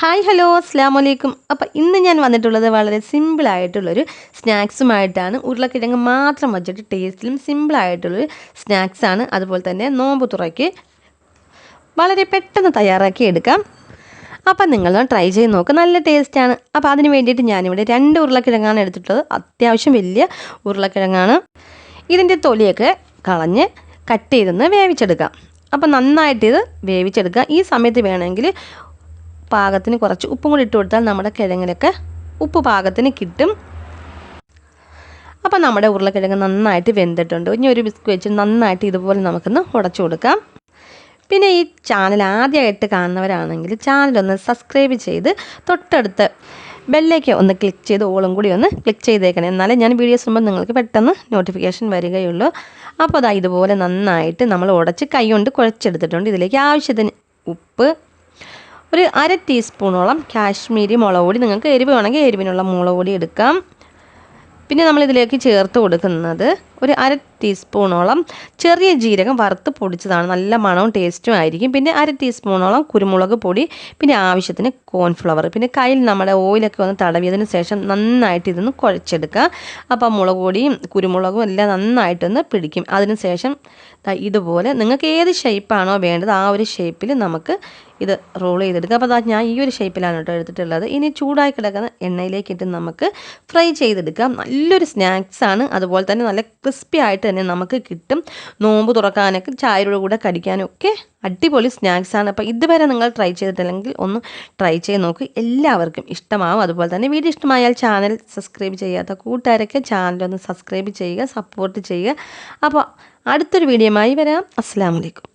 Hi hello അസ്സാം വലൈക്കും അപ്പോൾ ഇന്ന് ഞാൻ വന്നിട്ടുള്ളത് വളരെ സിമ്പിളായിട്ടുള്ളൊരു സ്നാക്സുമായിട്ടാണ്. ഉരുളക്കിഴങ്ങ് മാത്രം വച്ചിട്ട് ടേസ്റ്റിലും സിമ്പിളായിട്ടുള്ളൊരു സ്നാക്സാണ്. അതുപോലെ തന്നെ നോമ്പ് തുറയ്ക്ക് വളരെ പെട്ടെന്ന് തയ്യാറാക്കി എടുക്കാം. അപ്പം നിങ്ങൾ ട്രൈ ചെയ്ത് നോക്കുക നല്ല ടേസ്റ്റാണ്. അപ്പോൾ അതിന് വേണ്ടിയിട്ട് ഞാനിവിടെ രണ്ട് ഉരുളക്കിഴങ്ങാണ് എടുത്തിട്ടുള്ളത്. അത്യാവശ്യം വലിയ ഉരുളക്കിഴങ്ങാണ്. ഇതിന്റെ തൊലിയൊക്കെ കളഞ്ഞ് കട്ട് ചെയ്തൊന്ന് വേവിച്ചെടുക്കാം. അപ്പം നന്നായിട്ട് ഇത് വേവിച്ചെടുക്കുക ഈ സമയത്ത് വേണമെങ്കിൽ പാകത്തിന് കുറച്ച് ഉപ്പും കൂടി ഇട്ട് കൊടുത്താൽ നമ്മുടെ കിഴങ്ങിലൊക്കെ ഉപ്പ് പാകത്തിന് കിട്ടും. അപ്പോൾ നമ്മുടെ ഉരുളക്കിഴങ്ങ് നന്നായിട്ട് വെന്തിട്ടുണ്ട്. ഇനി ഒരു ബിസ്ക് വെച്ച് നന്നായിട്ട് ഇതുപോലെ നമുക്കൊന്ന് ഉടച്ചു കൊടുക്കാം. പിന്നെ ഈ ചാനൽ ആദ്യമായിട്ട് കാണുന്നവരാണെങ്കിൽ ചാനലൊന്ന് സബ്സ്ക്രൈബ് ചെയ്ത് തൊട്ടടുത്ത് ബെല്ലേക്ക് ഒന്ന് ക്ലിക്ക് ചെയ്ത് ഓളും കൂടി ഒന്ന് ക്ലിക്ക് ചെയ്തേക്കണം. എന്നാലേ ഞാൻ വീഡിയോസ് ഇടുമ്പോൾ നിങ്ങൾക്ക് പെട്ടെന്ന് നോട്ടിഫിക്കേഷൻ വരികയുള്ളൂ. അപ്പോൾ അതാ ഇതുപോലെ നന്നായിട്ട് നമ്മൾ ഉടച്ച് കൈ കൊണ്ട് കുഴച്ചെടുത്തിട്ടുണ്ട്. ഇതിലേക്ക് ആവശ്യത്തിന് ഉപ്പ് ഒരു അര ടീസ്പൂണോളം കാശ്മീരി മുളക് പൊടി. നിങ്ങൾക്ക് എരിവ് വേണമെങ്കിൽ എരിവിനുള്ള മുളക് പൊടി എടുക്കാം. പിന്നെ നമ്മളിതിലേക്ക് ചേർത്ത് കൊടുക്കുന്നത് ഒരു അര ടീസ്പൂണോളം ചെറിയ ജീരകം വറുത്ത് പൊടിച്ചതാണ്. നല്ല മണവും ടേസ്റ്റും ആയിരിക്കും. പിന്നെ അര ടീസ്പൂണോളം കുരുമുളക് പൊടി പിന്നെ ആവശ്യത്തിന് കോൺഫ്ലവർ. പിന്നെ കയ്യിൽ നമ്മുടെ ഓയിലൊക്കെ ഒന്ന് തടവിയതിന് ശേഷം നന്നായിട്ട് ഇതൊന്ന് കുഴച്ചെടുക്കുക. അപ്പോൾ മുളക് പൊടിയും കുരുമുളകും എല്ലാം നന്നായിട്ടൊന്ന് പിടിക്കും. അതിന് ശേഷം ഇതുപോലെ നിങ്ങൾക്ക് ഏത് ഷേപ്പാണോ വേണ്ടത് ആ ഒരു ഷേപ്പിൽ നമുക്ക് ഇത് റോൾ ചെയ്തെടുക്കുക. അപ്പോൾ അതാ ഞാൻ ഈ ഒരു ഷേപ്പിലാണ് കേട്ടോ എടുത്തിട്ടുള്ളത്. ഇനി ചൂടായി കിടക്കുന്ന എണ്ണയിലേക്ക് ഇട്ട് നമുക്ക് ഫ്രൈ ചെയ്തെടുക്കാം. നല്ലൊരു സ്നാക്സാണ് അതുപോലെ തന്നെ നല്ല ക്രിസ്പി ആയിട്ട് തന്നെ നമുക്ക് കിട്ടും. നോമ്പ് തുറക്കാനൊക്കെ ചായയുടെ കൂടെ കടിക്കാനും ഒക്കെ അടിപൊളി സ്നാക്സാണ് അപ്പോൾ ഇതുവരെ നിങ്ങൾ ട്രൈ ചെയ്തിട്ടില്ലെങ്കിൽ ഒന്ന് ട്രൈ ചെയ്ത് നോക്ക്. എല്ലാവർക്കും ഇഷ്ടമാവും. അതുപോലെ തന്നെ വീഡിയോ ഇഷ്ടമായാൽ ചാനൽ സബ്സ്ക്രൈബ് ചെയ്യാത്ത കൂട്ടുകാരൊക്കെ ചാനലൊന്ന് സബ്സ്ക്രൈബ് ചെയ്യുക സപ്പോർട്ട് ചെയ്യുക. അപ്പോൾ അടുത്തൊരു വീഡിയോയുമായി വരാം. അസ്സാം വലൈക്കും